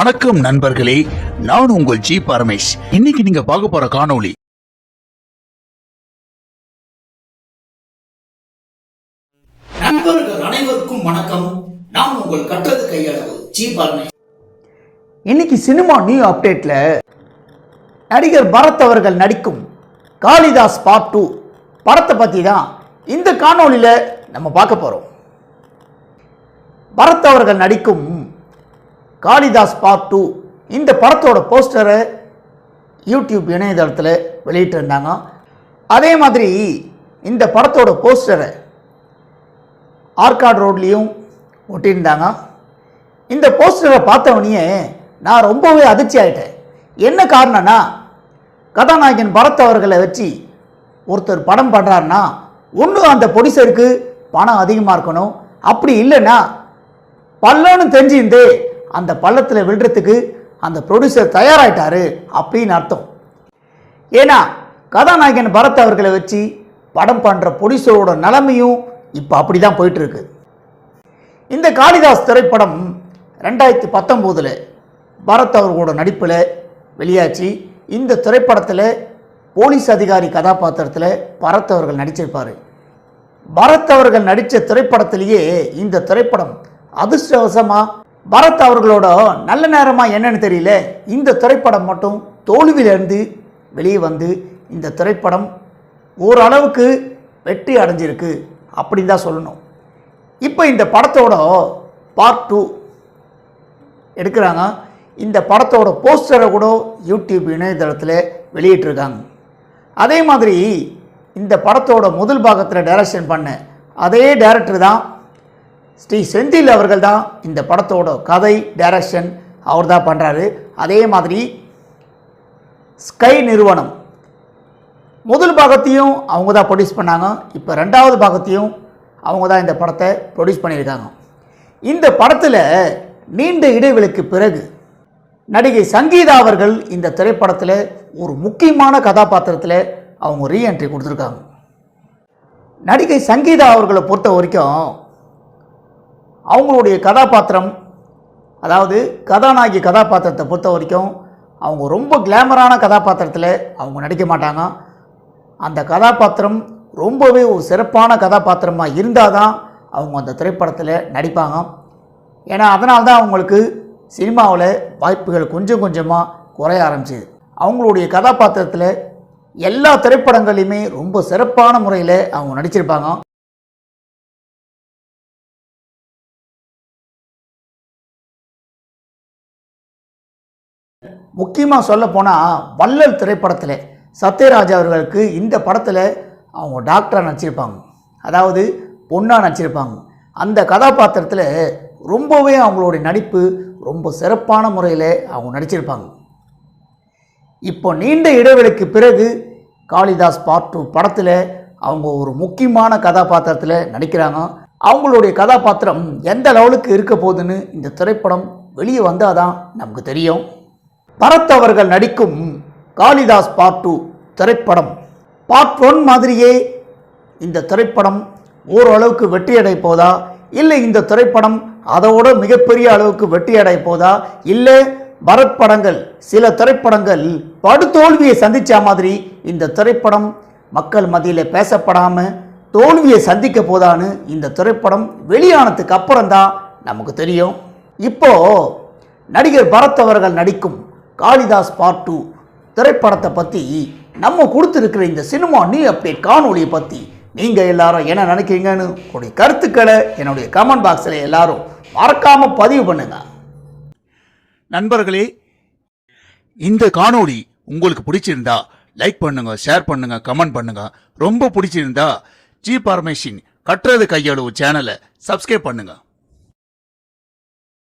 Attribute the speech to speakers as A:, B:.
A: வணக்கம் நண்பர்களே நான் உங்கள் ஜி பரமேஷ். இன்னைக்கு நீங்க பார்க்க போற காணொளி
B: நண்பர்கள் அனைவருக்கும் வணக்கம். நான் உங்கள் கற்றது கையளவு ஜி பரமேஷ்.
C: இன்னைக்கு சினிமா நியூ அப்டேட்ல நடிகர் பரத் அவர்கள் நடிக்கும் காளிதாஸ் பார்ட் டூ படத்தை பற்றி தான் இந்த காணொளியில் நம்ம பார்க்க போகிறோம் பரத் அவர்கள் நடிக்கும் காளிதாஸ் பார்ட் டூ இந்த படத்தோட போஸ்டரை யூடியூப் இணையதளத்தில் வெளியிட்டிருந்தாங்க. அதே மாதிரி இந்த படத்தோட போஸ்டரை ஆர்காட் ரோட்லேயும் ஒட்டியிருந்தாங்க. இந்த போஸ்டரை பார்த்தவனையே நான் ரொம்பவே அதிர்ச்சி ஆகிட்டேன் என்ன காரணம்னா கதாநாயகன் பரத் அவர்களை வச்சு ஒருத்தர் படம் பண்ணுறாருன்னா ஒன்று அந்த பொடிசருக்கு பணம் அதிகமாக இருக்கணும். அப்படி இல்லைன்னா பல்லோன்னு தெரிஞ்சிருந்து அந்த பள்ளத்தில் விழுறதுக்கு அந்த ப்ரொடியூசர் தயாராகிட்டார் அப்படின்னு அர்த்தம். ஏன்னா கதாநாயகன் பரத் அவர்களை வச்சு படம் பண்ணுற ப்ரொடியூசரோட நிலைமையும் இப்போ அப்படி தான் போயிட்டுருக்கு. இந்த காளிதாஸ் திரைப்படம் ரெண்டாயிரத்தி பத்தொம்போதில் பரத் அவர்களோட நடிப்பில் வெளியாச்சு. இந்த திரைப்படத்தில் போலீஸ் அதிகாரி கதாபாத்திரத்தில் பரத் அவர்கள் நடிச்சிருப்பார். பரத் அவர்கள் நடித்த திரைப்படத்திலேயே இந்த திரைப்படம் அதிர்ஷ்டவசமாக பரத் அவர்களோட நல்ல நேரமாக என்னன்னு தெரியல. இந்த திரைப்படம் மட்டும் தோல்வியிலேருந்து வெளியே வந்து இந்த திரைப்படம் ஓரளவுக்கு வெற்றி அடைஞ்சிருக்கு அப்படின்னு தான் சொல்லணும். இப்போ இந்த படத்தோட பார்ட் டூ எடுக்கிறாங்க. இந்த படத்தோட போஸ்டரை கூட யூடியூப் இணையதளத்தில் வெளியிட்டிருக்காங்க. அதே மாதிரி இந்த படத்தோட முதல் பாகத்தில் டைரக்ஷன் பண்ண அதே டைரக்டர் தான் ஸ்ரீ செந்தில் அவர்கள் தான் இந்த படத்தோட கதை டைரக்ஷன் அவர் தான் பண்ணுறாரு அதே மாதிரி ஸ்கை நிறுவனம். முதல் பாகத்தையும் அவங்க தான் ப்ரொடியூஸ் பண்ணாங்க. இப்போ ரெண்டாவது பாகத்தையும் அவங்க தான் இந்த படத்தை ப்ரொடியூஸ் பண்ணியிருக்காங்க. இந்த படத்தில் நீண்ட இடைவெளிக்கு பிறகு நடிகை சங்கீதா அவர்கள் இந்த திரைப்படத்தில் ஒரு முக்கியமான கதாபாத்திரத்தில் அவங்க ரீஎன்ட்ரி கொடுத்துருக்காங்க. நடிகை சங்கீதா அவர்களை பொறுத்த வரைக்கும் அவங்களுடைய கதாபாத்திரம் அதாவது கதாநாயகி கதாபாத்திரத்தை பொறுத்த வரைக்கும் அவங்க ரொம்ப கிளாமரான கதாபாத்திரத்தில் அவங்க நடிக்க மாட்டாங்க. அந்த கதாபாத்திரம் ரொம்பவே ஒரு சிறப்பான கதாபாத்திரமாக இருந்தால் தான் அவங்க அந்த திரைப்படத்தில் நடிப்பாங்க. ஏன்னா அதனால தான் அவங்களுக்கு சினிமாவில் வாய்ப்புகள் கொஞ்சம் கொஞ்சமாக குறைய ஆரம்பிச்சிது. அவங்களுடைய கதாபாத்திரத்தில் எல்லா திரைப்படங்களையுமே ரொம்ப சிறப்பான முறையில் அவங்க நடிச்சிருப்பாங்க. முக்கியமாக சொல்ல போனால் வள்ளல் திரைப்படத்தில் சத்யராஜ் அவர்களுக்கு இந்த படத்தில் அவங்க டாக்டராக நடிச்சிருப்பாங்க. அதாவது பொண்ணாக நடிச்சிருப்பாங்க. அந்த கதாபாத்திரத்தில் ரொம்பவே அவங்களுடைய நடிப்பு ரொம்ப சிறப்பான முறையில் அவங்க நடிச்சிருப்பாங்க. இப்போ நீண்ட இடைவெளிக்கு பிறகு காளிதாஸ் பார்ட் டூ படத்தில் அவங்க ஒரு முக்கியமான கதாபாத்திரத்தில் நடிக்கிறாங்க. அவங்களுடைய கதாபாத்திரம் எந்த லெவலுக்கு இருக்க போகுதுன்னு இந்த திரைப்படம் வெளியே வந்தால் தான் நமக்கு தெரியும். பரத் அவர்கள் நடிக்கும் காளிதாஸ் பார்ட் டூ திரைப்படம். பார்ட் ஒன் மாதிரியே இந்த திரைப்படம் ஓரளவுக்கு வெற்றியடை போதா? இல்லை இந்த திரைப்படம் அதோட மிகப்பெரிய அளவுக்கு வெற்றியடை போதா? இல்லை பரத் படங்கள் சில திரைப்படங்கள் படுதோல்வியை சந்தித்த மாதிரி இந்த திரைப்படம் மக்கள் மத்தியில் பேசப்படாமல் தோல்வியை சந்திக்க போதான்னு இந்த திரைப்படம் வெளியானதுக்கு அப்புறம் தான் நமக்கு தெரியும். இப்போது நடிகர் பரத் அவர்கள் நடிக்கும் காளிதாஸ் பார்ட் டூ திரைப்படத்தை பற்றி நம்ம கொடுத்துருக்கிற இந்த சினிமா நீ அப்டேட் காணொலியை பற்றி நீங்கள் எல்லாரும் என்ன நினைக்கிறீங்கன்னு உங்களுடைய கருத்துக்களை என்னுடைய கமெண்ட் பாக்ஸில் எல்லாரும் மறக்காமல் பதிவு பண்ணுங்கள்
A: நண்பர்களே இந்த காணொளி உங்களுக்கு பிடிச்சிருந்தா லைக் பண்ணுங்க ஷேர் பண்ணுங்க கமெண்ட் பண்ணுங்க. ரொம்ப பிடிச்சிருந்தா ஜி பார்மேஷின் கட்டுறது கையளவு சேனலை சப்ஸ்கிரைப் பண்ணுங்கள்